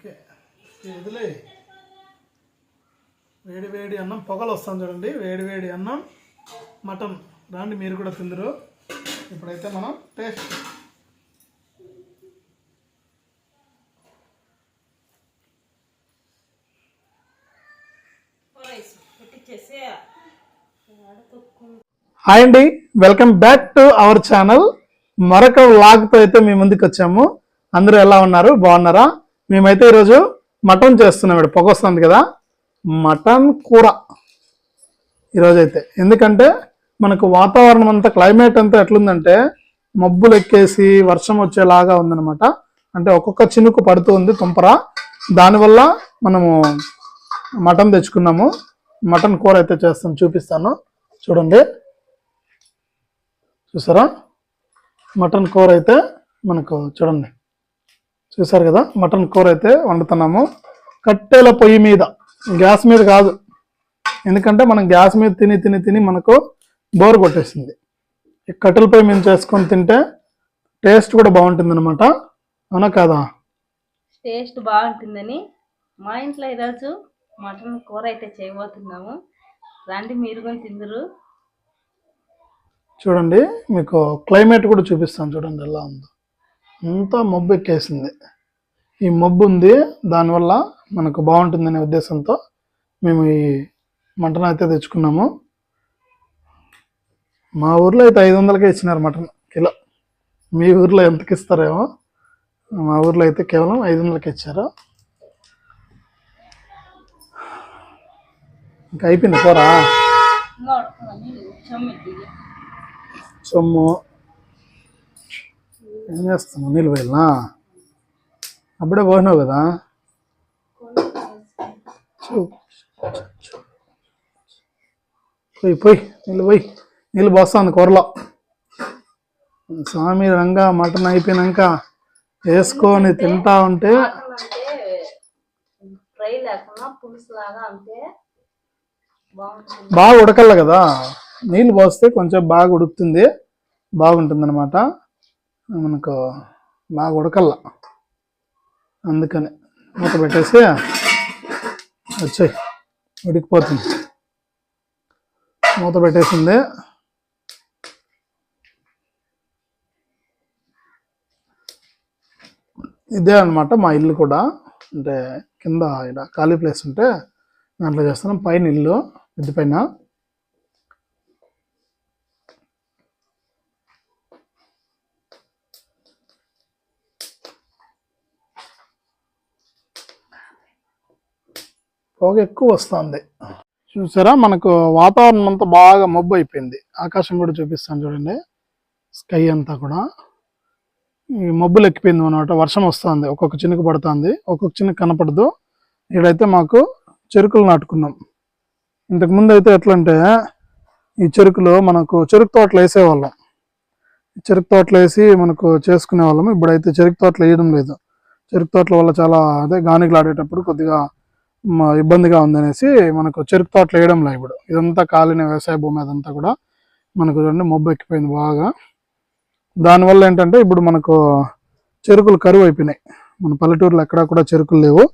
Okay. వదిలే. వేడి వేడి అన్నం పొగలు వస్తాం చూడండి. వేడి వేడి అన్నం మటన్. రాండి మీరు కూడా తిందరు. ఇప్పుడైతే మనం టేస్ట్ హాయ్ అండి. Welcome back to our channel. మరొక వ్లాగ్తో అయితే మీ ముందుకు వచ్చాము అందరూ ఎలా ఉన్నారు? బాగున్నారా? మేమైతే ఈరోజు మటన్ చేస్తున్నాం ఇక్కడ. పొగ వస్తుంది కదా. మటన్ కూర ఈరోజు అయితే ఎందుకంటే మనకు వాతావరణం అంతా క్లైమేట్ అంతా ఎట్లుందంటే మబ్బులు ఎక్కేసి వర్షం వచ్చేలాగా ఉందన్నమాట. అంటే ఒక్కొక్క చినుకు పడుతూ ఉంది తుంపర. దానివల్ల మనము మటన్ తెచ్చుకున్నాము. మటన్ కూర అయితే చేస్తాను చూపిస్తాను. చూడండి. చూసారా? మటన్ కూర అయితే మనకు చూడండి. చూసారు కదా మటన్ కూర అయితే వండుతున్నాము. కట్టెల పొయ్యి మీద గ్యాస్ మీద కాదు. ఎందుకంటే మనం గ్యాస్ మీద తిని తిని తిని మనకు బోర్ కొట్టేసింది. ఈ కట్టెల పొయ్యి మీద చేసుకొని తింటే టేస్ట్ కూడా బాగుంటుంది అనమాట అవునా కాదా? టేస్ట్ బాగుంటుందని మా ఇంట్లో ఈరోజు మటన్ కూర అయితే చేయబోతున్నాము. రండి మీరు కూడా తిందురు. చూడండి మీకు క్లైమేట్ కూడా చూపిస్తాను. చూడండి ఎలా ఉందో. అంతా మబ్బు ఎక్కేసింది. ఈ మబ్బు ఉంది దానివల్ల మనకు బాగుంటుందనే ఉద్దేశంతో మేము ఈ మటన్ అయితే తెచ్చుకున్నాము. మా ఊర్లో అయితే ఐదు వందలకే ఇచ్చినారు మటన్ కిలో. మీ ఊర్లో ఎంతకి ఇస్తారేమో? మా ఊర్లో అయితే కేవలం ఐదు వందలకి ఇచ్చారు. ఇంకా అయిపోయింది చమ్మెత్తి సొమ్ము ఏం చేస్తున్నావు నీళ్ళు పోయినా అప్పుడే పోయినావు కదా. పోయి పోయి నీళ్ళు పోయి. నీళ్ళు పోస్తుంది కూరలో. స్వామి రంగా మటన్ అయిపోయినాక వేసుకొని తింటా ఉంటే బాగా ఉడకల్ల కదా? నీళ్ళు పోస్తే కొంచెం బాగా ఉడుకుతుంది. బాగుంటుంది అనమాట మనకు బాగా ఉడకల్ల. అందుకని మూత పెట్టేసి వచ్చాయి ఉడికిపోతుంది. మూత పెట్టేసింది. ఇదే అన్నమాట మా ఇల్లు కూడా. అంటే కింద ఇలా ఖాళీ ప్లేస్ ఉంటే దాంట్లో చేస్తున్నాం. పైన ఇల్లు మిద్ది పైన. పొగ ఎక్కువ వస్తుంది. చూసారా? మనకు వాతావరణం అంతా బాగా మబ్బు అయిపోయింది. ఆకాశం కూడా చూపిస్తాను చూడండి. స్కై అంతా కూడా. ఈ మబ్బులు ఎక్కిపోయింది అనమాట వర్షం వస్తుంది. ఒక్కొక్క చినుకు పడుతుంది. ఒక్కొక్క చినుకు కనపడదు. ఇక్కడైతే మాకు చెరుకులు నాటుకున్నాం. ఇంతకు ముందు అయితే ఎట్లంటే ఈ చెరుకులు మనకు చెరుకు తోటలు వేసేవాళ్ళం. ఈ చెరుకు తోటలు వేసి మనకు చేసుకునే వాళ్ళం ఇప్పుడైతే చెరుకు తోటలు వేయడం లేదు. చెరుకు తోటల వల్ల చాలా అదే గానికలు ఆడేటప్పుడు కొద్దిగా ఇబ్బందిగా ఉందనేసి మనకు చెరుకు తోటలు వేయడం ఇప్పుడు. ఇదంతా కాలిన వ్యవసాయ భూమి అదంతా కూడా మనకు చూడండి మొబ్బు ఎక్కిపోయింది బాగా. దానివల్ల ఏంటంటే ఇప్పుడు మనకు చెరుకులు కరువు అయిపోయినాయి. మన పల్లెటూరులో ఎక్కడా కూడా చెరుకులు లేవు.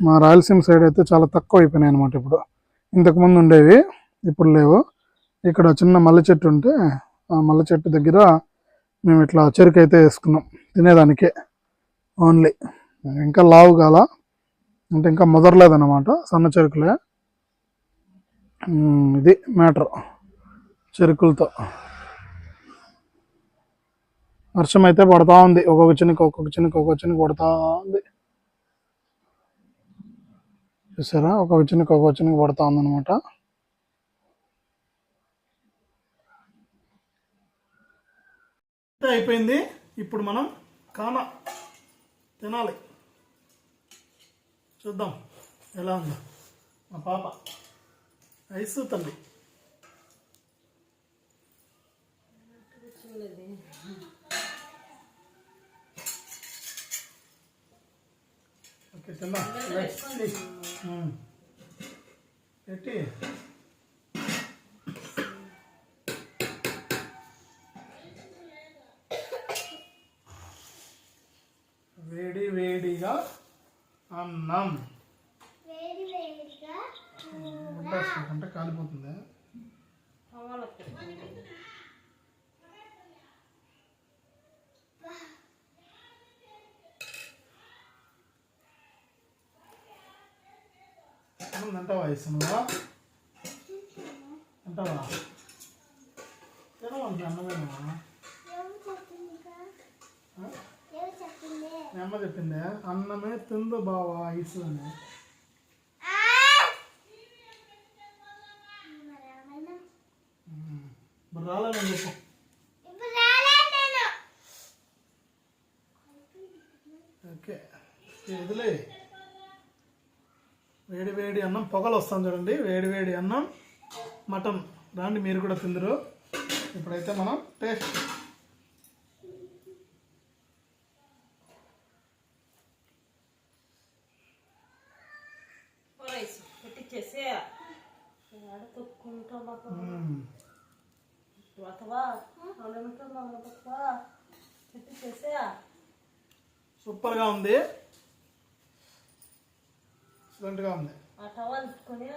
మా రాయలసీమ సైడ్ అయితే చాలా తక్కువ అయిపోయినాయి అనమాట ఇప్పుడు. ఇంతకుముందు ఉండేవి ఇప్పుడు లేవు. ఇక్కడ చిన్న మల్లె చెట్టు ఉంటే ఆ మల్లె చెట్టు దగ్గర మేము ఇట్లా చెరుకు అయితే వేసుకున్నాం తినేదానికే ఓన్లీ. ఇంకా లావు కాల అంటే ఇంకా ముదరలేదన్నమాట సన్న చెరుకులే. ఇది మ్యాటర్ చెరుకులతో. వర్షం అయితే పడతా ఉంది ఒక్కొక్క చిన్నకి ఒక్కొక్క చిన్నకి ఒక్కొక్క చిన్నకి పడతా ఉంది. చూసారా? ఒక్కొక్క చిన్నకి ఒక్కొక్క చిన్నకి పడతా ఉంది అనమాట అయిపోయింది. ఇప్పుడు మనం కాన తినాలి. చూద్దాం. ఎలా ఉందో. మా పాప. ఐసు తల్లి. Okay um. పెట్టి. వేడి వేడిగా అన్నం. ముట్టేసుకుంటే కాలిపోతుంది. టమాటా పెట్టుకోండి అన్నం తింటావా ఇస్తున్నా తింటావా? తినవండి అన్నమేనా ఎవరు చెప్పిందిగా ఆ? ఎవరు చెప్పింది మీ అమ్మ చెప్పిందే అన్నమే తిందు బావా ఇసు అని మరి రాలేదని చెప్పు. ఓకే. వదిలే వేడి వేడి అన్నం పొగలు వస్తాం చూడండి. వేడి వేడి అన్నం మటన్. రాండి మీరు కూడా తిందరు. ఇప్పుడైతే మనం టేస్ట్ తొక్కుంటా మ్మ్. అథవా అడగటా పెట్టించేసి సూపర్గా ఉంది. ఉంది. ఆ టవల్ ఇట్టుకొని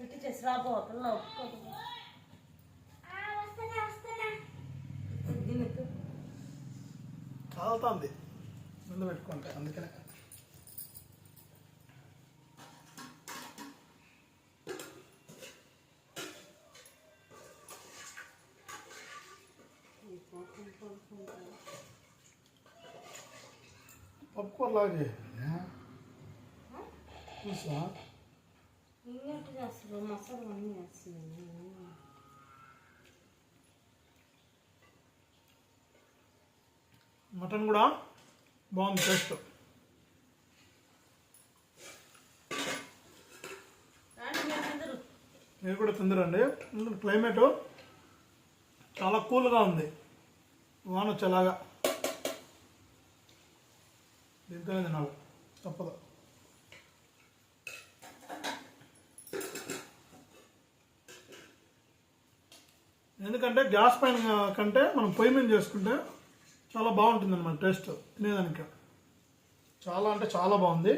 పెట్టించేసి రాబో పిల్ల కాలుతుంది. ముందు పెట్టుకుంటే అందుకనే పప్పు లాగే. చూసా? మసాలా అన్నీ వేస్తున్నాను మటన్ కూడా? బాగుంది టేస్ట్ నేను మీరు కూడా తిందరండి క్లైమేట్ చాలా కూల్గా ఉంది. వాన వచ్చేలాగా. దీంతోనే తినాలి. తప్పదు. ఎందుకంటే గ్యాస్ పైన కంటే మనం పొయ్యి మీద చేసుకుంటే చాలా బాగుంటుంది అనమాట టేస్ట్. తినేదానికి. చాలా అంటే చాలా బాగుంది.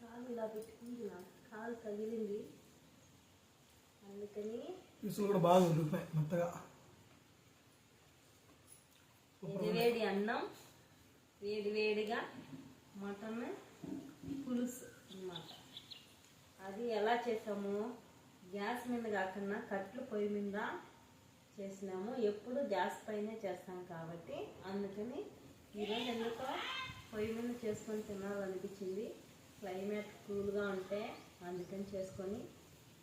కాలు ఇలా పెట్టుకుంది నాకు కాలు తగిలింది. అందుకని పీసులు కూడా బాగా ఉడికినాయి మెత్తగా. వేడి అన్నం వేడి వేడిగా మటన్ పులుసు అన్నమాట. అది ఎలా చేసాము? గ్యాస్ మీద కాకుండా కట్లు పొయ్యి మీద చేసినాము. ఎప్పుడు గ్యాస్ పైనే చేస్తాం కాబట్టి అందుకని ఈరోజు ఎందుకో పొయ్యి మీద చేసుకొని తినాలనిపించింది. క్లైమేట్ కూల్గా ఉంటే అందుకని చేసుకొని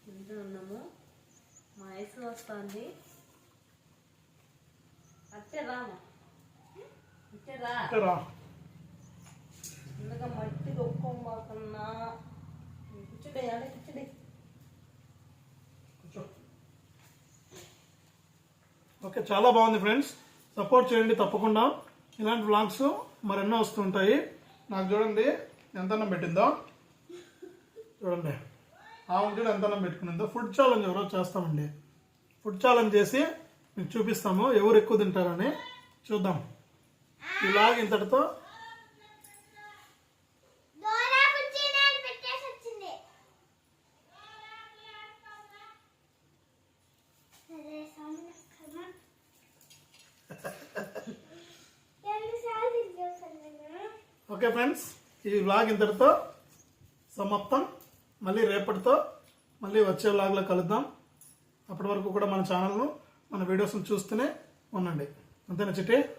తింటూ ఉన్నాము. మా వయసు వస్తుంది. అట్టే రా. ఎందుక మట్టి ఒక్కోమాకన్నా కూర్చుడే ఆడ కూర్చుడే ఓకే చాలా బాగుంది ఫ్రెండ్స్. సపోర్ట్ చేయండి తప్పకుండా. ఇలాంటి బ్లాగ్స్ మరెన్నో వస్తుంటాయి నాకు చూడండి ఎంత అన్నం పెట్టిందో. చూడండి. ఆమె ఉంటే ఎంత అన్నం పెట్టుకునిందో. ఫుడ్ ఛాలెంజ్ ఎవరో చేస్తామండి. ఫుడ్ ఛాలెంజ్ చేసి మీకు చూపిస్తాము. ఎవరు ఎక్కువ తింటారని. చూద్దాం. ఈ లాగ్ ఇంతటితో ఓకే ఫ్రెండ్స్ ఈ వ్లాగ్ ఇంతటితో సమాప్తం. మళ్ళీ రేపటితో మళ్ళీ వచ్చే వ్లాగ్లో కలుద్దాం. అప్పటి వరకు కూడా మన ఛానల్ను మన వీడియోస్ను చూస్తూనే ఉండండి. అంతేనా చిట్టి? అంతే